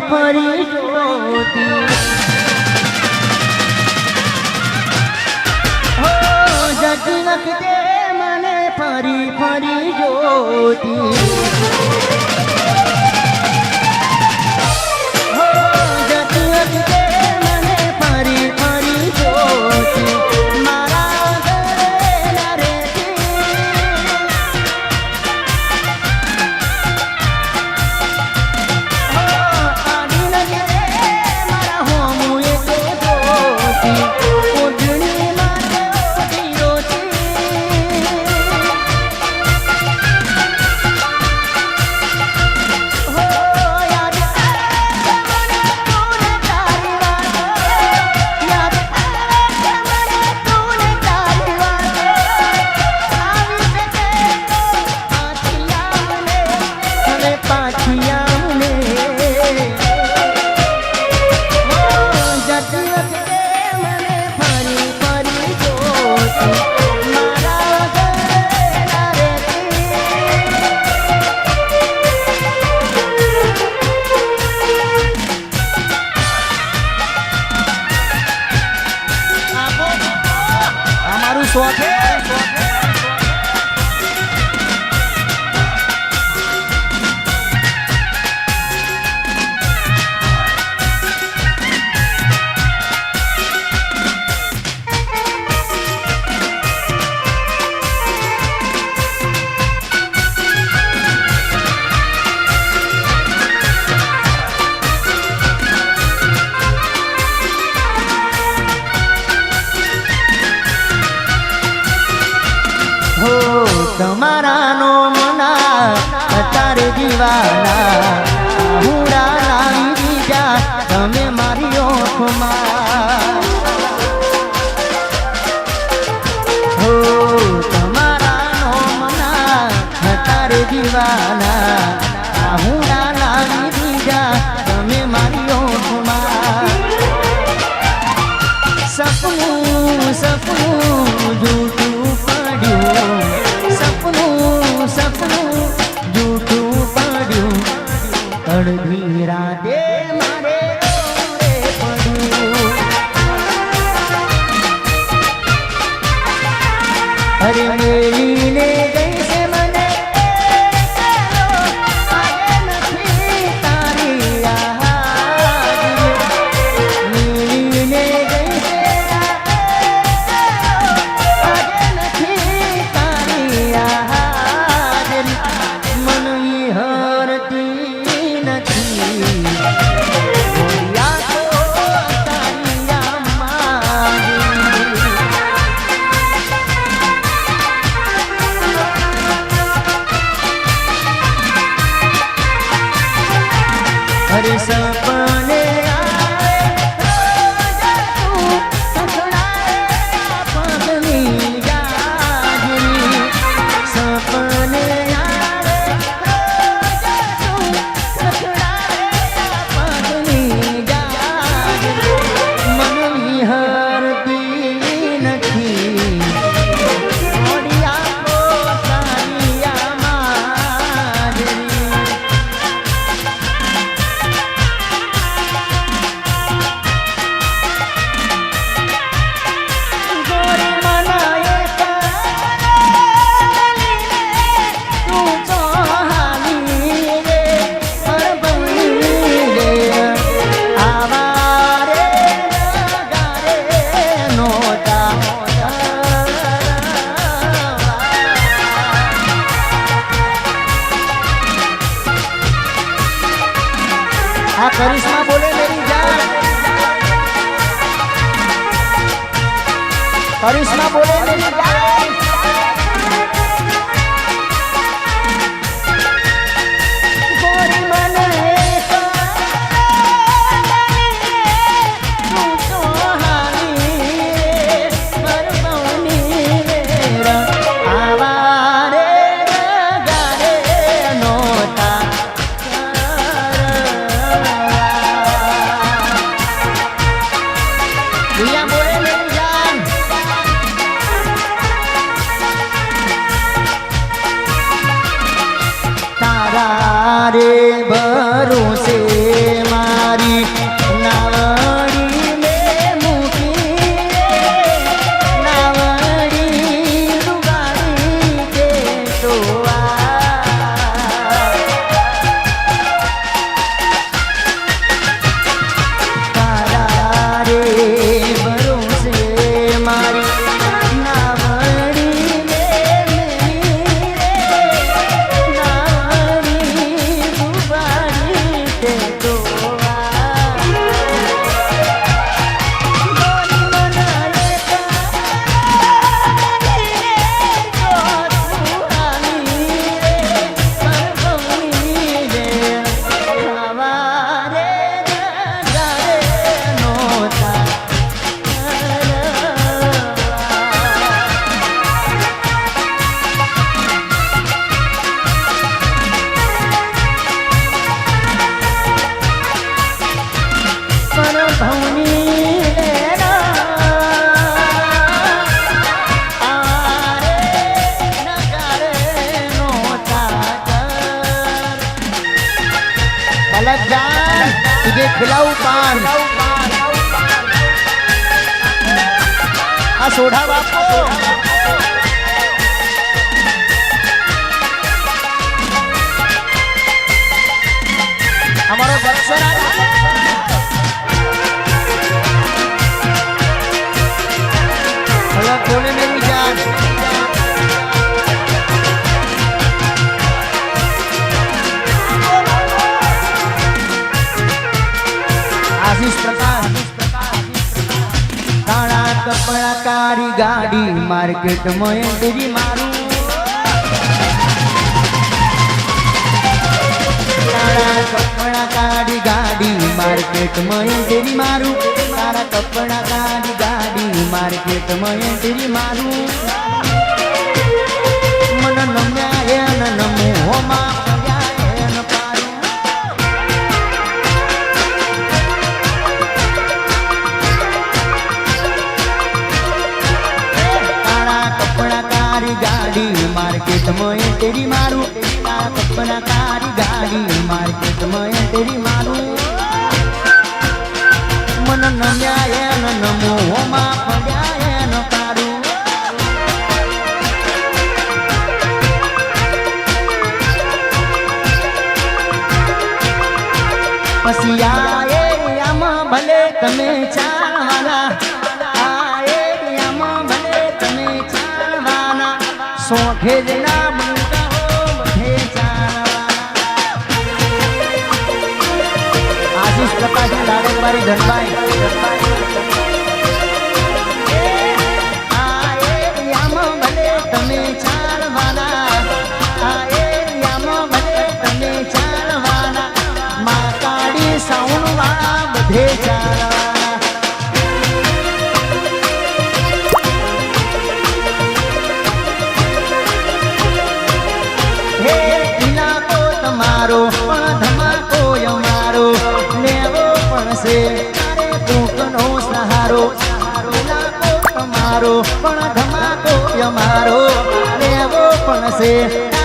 ફરી જોતી. જતી લખજે મને ફરી ફરી જોતી. 说天。તો તમારા નો મના અત્યારે દીવાના. હુડા લાવી દીધા તમે મારી ઓખમાં करिश्मा बोले मेरी जान करिश्मा बोले मेरी जान આ સોઢા બાપો. અમારો બક્સર ગાડી માર્કેટમાં એન્ટ્રી મારું. કાળા કપડા કાઢી ગાડી માર્કેટમાં એન્ટ્રી મારું. કાળા કપડા કાઢી ગાડી માર્કેટમાં એન્ટ્રી મારું. મન નમ્યા એ નમો હોમાં માર્કેટમાં એન્ટ્રી મારું. તારા કપડા તારી ગાડી માર્કેટમાં એન્ટ્રી મારું. મન નમ્યા નમો હોમાં સોખે જ ના પ્રકાશ લાડકવારી ધનભાઈ આ પડશે કોકનો સહારો તમારો પણ ધમાકો અમારો લેવો પડશે